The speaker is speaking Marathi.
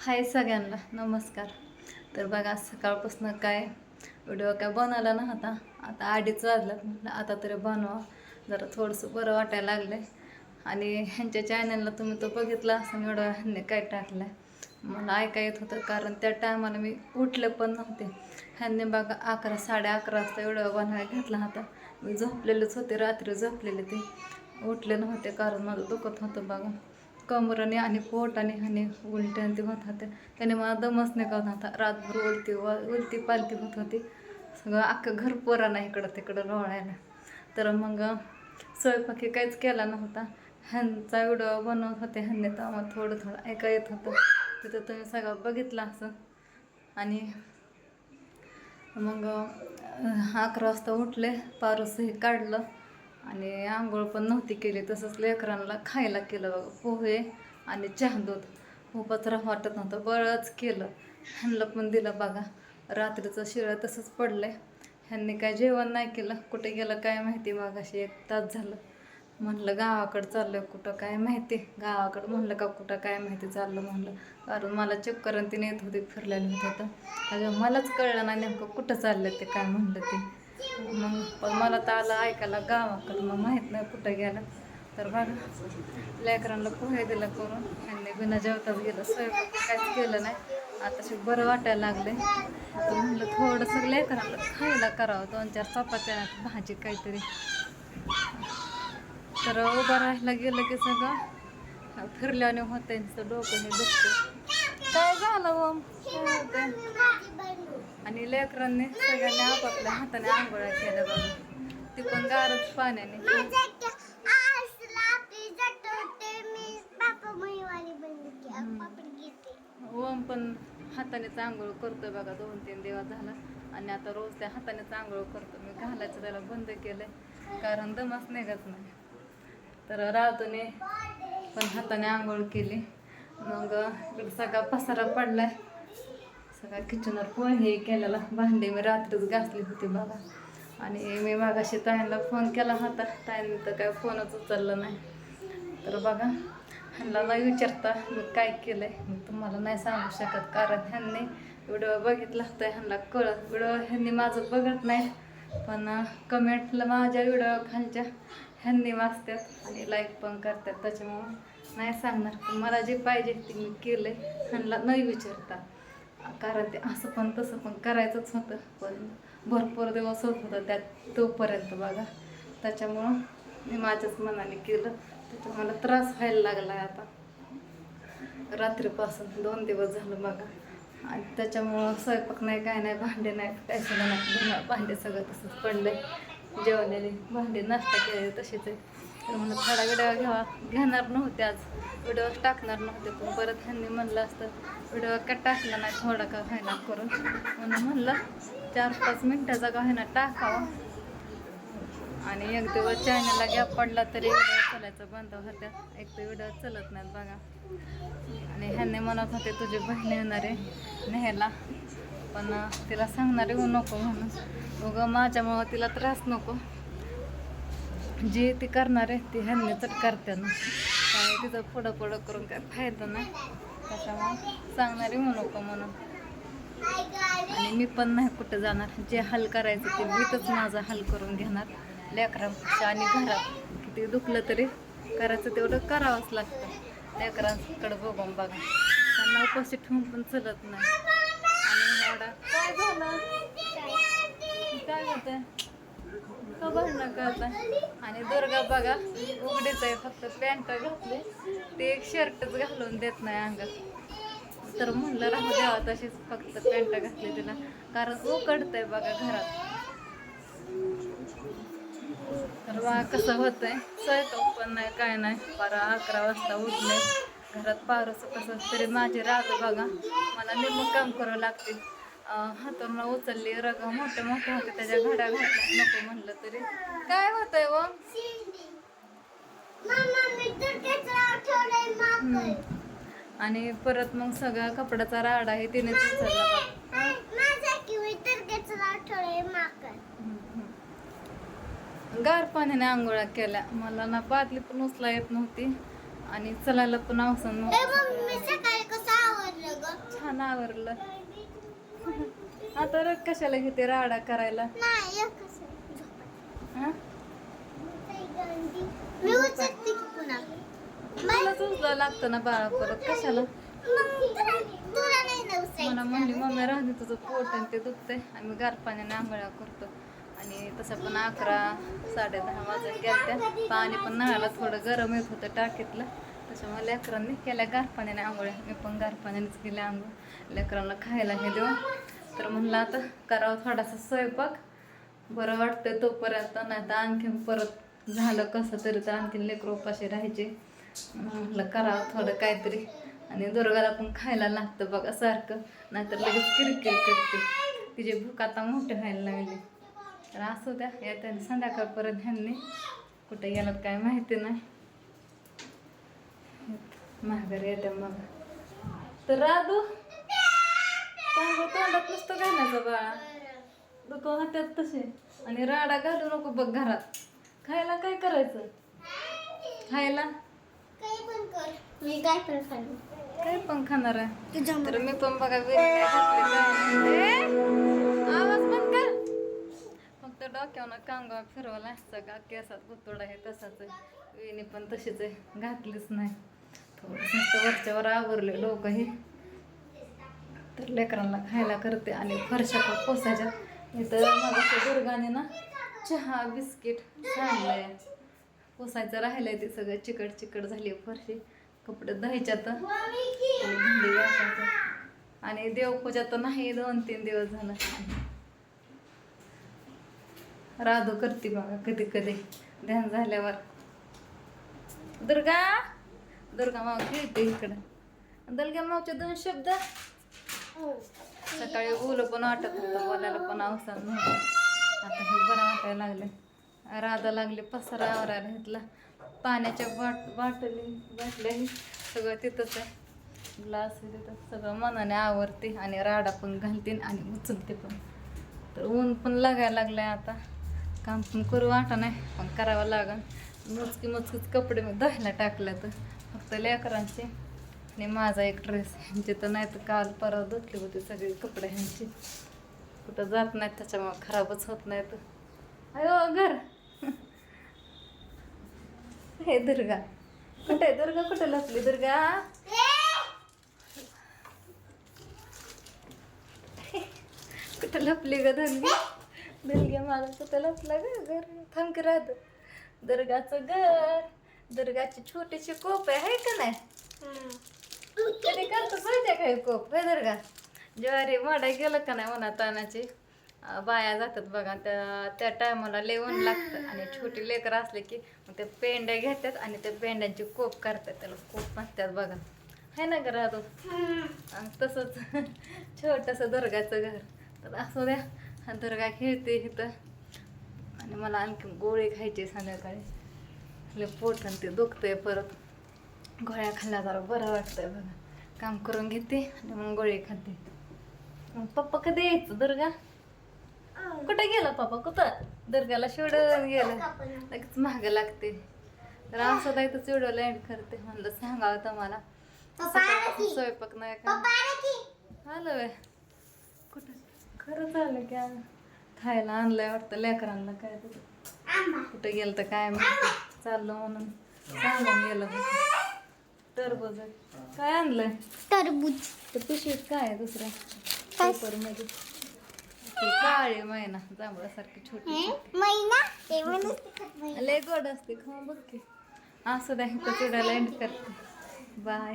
हाय सगळ्यांना नमस्कार. तर बघा सकाळपासून काय व्हिडिओ काय बनवला नव्हता आता? अडीच वाजलं म्हटलं आता तरी बनवा. जरा थोडंसं बरं वाटायला लागलं आहे आणि ह्यांच्या चॅनलला तुम्ही तो बघितला असं एवढं ह्यांनी काय टाकलं आहे मला ऐका येत होतं कारण त्या टायमाला मी उठले पण नव्हते. ह्यांनी बघा अकरा साडे अकरा वाजता एवढं बनवायला घेतला होता. मी झोपलेलेच होते रात्री झोपलेले ते. उठले नव्हते कारण माझं दुखत होतं बघा. कमराने आणि पोटाने आणि उलट्या आणि ते होत. होत्या त्याने मला दमच नाही निघत होता रातभर उलटी व उलटी पालती होत होती. सगळं अख्खं घर पोरांना इकडं तिकडं रोळायला तर मग स्वयंपाकी काहीच केला नव्हता. ह्यांचा व्हिडिओ बनवत होते. ह्यांनी तर आम्हाला थोडं थोडं ऐका येत होतं. तिथं तुम्ही सगळं बघितलं असं. आणि मग अकरा वाजता उठले. पारूसही काढलं. आणि आंघोळ पण नव्हती केली तसंच लेकरांना खायला केलं बघा पोहे आणि चहा दूध. खूपच राह वाटत नव्हतं बळच केलं. ह्यांना पण दिलं बघा रात्रीचं शिळं तसंच पडलं आहे ह्यांनी काय जेवण नाही केलं कुठे गेलं काय माहिती मग अशी एक तास झालं. म्हणलं गावाकडं चाललं कुठं काय माहिती गावाकडं म्हणलं का कुठं काय माहिती चाललं म्हणलं. कारण मला चक्कर तिने ती येत होती फिरलेलं होत. होतं त्याच्यामुळे मलाच कळलं नाही नेमकं कुठं चाललं ते काय म्हणलं ते. मग पण मला तर आलं ऐकायला गावाकडं मग माहीत नाही कुठं गेलं. तर बघा लेकरांना पोहे दिलं करून ह्यांनी बिना जेवताच गेलं. स्वयंपाक काहीच केलं नाही. आता आताशी बरं वाटायला लागले तर म्हणलं थोडंसं लेकरांना खायला करावं. दोन चार चपात्या भाजी काहीतरी. तर उभं राहायला गेलं की सगळं. फिरल्याने होते नुसतं डोकं हे दुखतं काय झालं मग? काय आणि लेकरांनी सगळ्यांनी आपापल्या हाताने आंघोळ्या केल्या बघा. ती पण गारच पाण्याने. ओम पण हातानेच आंघोळ करतोय बघा. दोन तीन दिवस झाला आणि आता रोज त्या हातानेच आंघोळ करतो. मी घालायचं त्याला बंद केलंय. कारण दमच निघत नाही तर रातूने पण हाताने आंघोळ केली. मग सगळा पसारा पडलाय. सगळ्या किचनवर हे केलेला. भांडे मी रात्रीच घासली होती बघा. आणि मी मागाशी ताईंना फोन केला होता. ताईंनी तर काय फोनच उचलला नाही. तर बघा ह्यांना नाही विचारता मी काय केलं मी तुम्हाला नाही सांगू शकत. कारण ह्यांनी व्हिडिओ बघितला होता ह्यांना कळत व्हिडिओ ह्यांनी माझं बघत नाही. पण कमेंटला माझ्या व्हिडिओ खालच्या ह्यांनी वाचतात आणि लाईक पण करतात त्याच्यामुळं नाही सांगणार. पण मला जे पाहिजे ते मी केलं आहे ह्यांना नाही विचारता. कारण ते असं पण तसं पण करायचंच होतं. पण भरपूर दिवस होत होतं त्यात तोपर्यंत बघा. त्याच्यामुळं मी माझ्याच मनाने केलं. त्याचा मला त्रास व्हायला लागला आहे आता. रात्रीपासून दोन दिवस झालं बघा. आणि त्याच्यामुळं स्वयंपाक नाही काय नाही भांडे नाही काय सगळं नाही. भांडे सगळं तसंच पडले जेवलेले भांडे नाश्ता केले तसेच आहे तर म्हणलं थोडा व्हिडिओ घ्यावा. घेणार नव्हते आज. व्हिडिओ टाकणार नव्हते पण परत ह्यांनी म्हणलं असतं व्हिडिओ का टाकला नाही थोडा का व्हायना करून? म्हणून म्हणलं चार पाच मिनटाचा का व्हायना टाकावा? आणि एक दिवस चॅनलला गॅप पडला तरी व्हिडिओ चालायचं बंद होत्या एक तर व्हिडिओ चलत नाहीत बघा. आणि ह्यांनी म्हणत होते तुझी बहीण येणार आहे न्यायला. पण तिला सांगणार येऊ नको म्हणून. उगं माझ्यामुळं तिला त्रास नको. जे ती करणार आहे ती ह्यांनी तर करते ना. काय तिथं पुढं पुढं करून काय फायदा नाही. त्याच्यामुळं सांगणार म्हणू का म्हणून. आणि मी पण नाही कुठं जाणार. जे हल करायचं ते मीच माझा हल करून घेणार. लेकरांपेक्षा आणि घरात. किती दुखलं तरी करायचं तेवढं करावंच लागतं. लेकरांकडं बघून बघा. त्यांना उपाशी ठेवून पण चलत नाही. आणि एवढा काय झालं? काय होतं भांडणं करताय आणि दुर्गा बघा उघडीच आहे फक्त पॅन्ट घातली. ते एक शर्टच घालून देत नाही अंगात. तर म्हणलं राहू द्यावा तशीच फक्त पॅन्ट घातली तिला. कारण उकडतंय बघा घरात. तर बघा कसं होतंय. स्वयंपाक पण नाही काय नाही. बारा अकरा वाजता उठले. घरात पारस कसं तरी माझी राग बघा. मला निम्म काम करावं लागते. हातून उचलली रग मोठे मोठे होते त्याच्या घड्या घातल्या. नको म्हणलं तरी. काय होतंय व. आणि परत मग सगळा कपड्याचा राडा आहे तिने. गार पाण्याने आंघोळ्या केल्या. मला ना बादली पण उचला येत नव्हती. आणि चलायला पण आवडलं ग? आवरलं. आता रग कशाला घेते राडा करायला? नाही एकच आहे. झोपा. हा मी उचलते की पुन्हा? तुलाच उचलावं लागतं ना बाळा परत कशाला? मग तुला तुला नाही ना उचलायचं. मला म्हणली मम्मी राहते तुझं पोट आणि ते दुखतंय. आम्ही गार पाण्याने आंघोळ्या करतो. आणि तसं पण अकरा साडे दहा वाजून गेल्या पाणी पण नळाला थोडं गरम येत होतं टाकीतलं. त्याच्यामुळे लेकरांनी केल्या गारपाण्याने आंघोळ्या मी पण गारपाण्यानेच केल्या आंघोळ. लेकरांना खायला हे देऊन तर म्हणलं आता करावं थोडासा स्वयंपाक. बरं वाटतं तोपर्यंत नाही तर आणखीन परत झालं कसं तरी तर आणखीन लेकरं उपाशी राहायचे. म्हटलं करावं थोडं काहीतरी. आणि दुर्गाला पण खायला लागतं बघा सारखं. नाहीतर लगेच किरकिर करते. तिची भूक आता मोठी व्हायला लागली. तर असू द्या येत्या संध्याकाळपर्यंत ह्यांनी कुठे गेलात काय माहिती नाही. महागारी येत्या मग. तर राधू सांगू तोंडात नुसतं घालायचं बाळा. दुखव हात्यात तसे. आणि राडा घालू नको बघ घरात. खायला काय करायचं? खायला? काही पण कर मी काय पण खाल्लं काय पण खाणार आहे? तर मी पण बघा आवाज बंद कर. फक्त डोक्यावर कांगा फिरवला सगळा केसात गुतोडा आहे तसाच वेणी पण तशीच आहे. घातलीच नाही. थोडंसं वरच्यावर आवरले लोक हे तर लेकरांना खायला करते आणि फरशा पण पोसायच्या. इथं माझ्या दुर्गाने ना चहा बिस्किट आहे पोसायचं राहिलंय ते सगळं. चिकट चिकट झाली फरशी. कपडे धुवायच्यात. आणि भांडी घासायचं आणि देवपूजा तर नाही दोन तीन दिवस झालं. राधू करते बघा कधी कधी. ध्यान झाल्यावर. दुर्गा! दुर्गा माव खेळते इकडं. मावचे दोन शब्द सकाळी बोलू पण वाटत होतं बोलायला पण नव्हतं. आता हे बरं वाटायला लागले राधा लागले पसारा आवरायला घेतला. पाण्याच्या बाट बाटली बाटल्या हे. सगळं तिथंच आहे. ग्लास हे तिथं. सगळं मनाने आवरते आणि राडा पण घालते आणि उचलते पण. तर ऊन पण लागायला लागलंय आता. काम पण करू वाटा नाही पण करावं लागन. मोजकी मोजकीच कपडे मी धुवायला टाकल्या तर फक्त लेकरांचे. आणि माझा एक ड्रेस ह्यांचे म्हणजे तर नाही तर काल परवा धुतले होते सगळे कपडे ह्यांचे. कुठं जात नाहीत त्याच्यामुळे खराबच होत नाहीत. अयो हो, घर. हे दुर्गा. कुठे दुर्गा? कुठे लपली दुर्गा? कुठं लपली ग धनगी? धनगी मला कुठं लपला ग? घर. थांब राहत. दुर्गाचं घर. दुर्गाची छोटीशी कोप आहे हाय का नाही? कधी करतो माहिती काय कोप? हे दुर्गा ज्वारी वाढाय गेलं का नाही म्हणा तानाची? बाया जातात बघा त्या त्या टायमाला लेवण लागतं आणि छोटी लेकरं असले की मग त्या पेंड्या घेतात आणि त्या पेंड्यांची कोप करतात त्याला कोप म्हणतात बघा. आहे ना घरात आणि तसंच. छोटंसं दुर्गाचं घर. तर असू द्या दुर्गा खेळते इथं. आणि मला आणखी गोळी खायची संध्याकाळी. लय पोट आणि ते दुखतंय परत. गोळ्या खाल्ल्या जरा बरं वाटतंय बघा. काम करून घेते आणि मग गोळी खाते. मग पप्पा कधी यायचं दुर्गा? कुठं गेला पप्पा? कुठं? दुर्गाला शिवडून गेलं. लगेच महाग लागते. तर असं काय तर चिवडं लँड करते. म्हणलं सांगावं तुम्हाला. स्वयंपाक नाही का? आलं वे कुठं? खरंच आलं की खायला आणलंय वाटतं लेकरांना काय कुठं गेलं तर काय माहिती. चाललं म्हणून सांगून गेलं टरबूज. आहे. काय आणलंय? टरबूज. तर पिशवीत काय आहे दुसरं? काय? पेपरमध्ये. ती काळी मैना जांभळासारखी छोटी महिना ते म्हणून ते खात नाही. लय गोड असते खा बघ की. असं द्या इथं चिडायला एंड करते. बाय.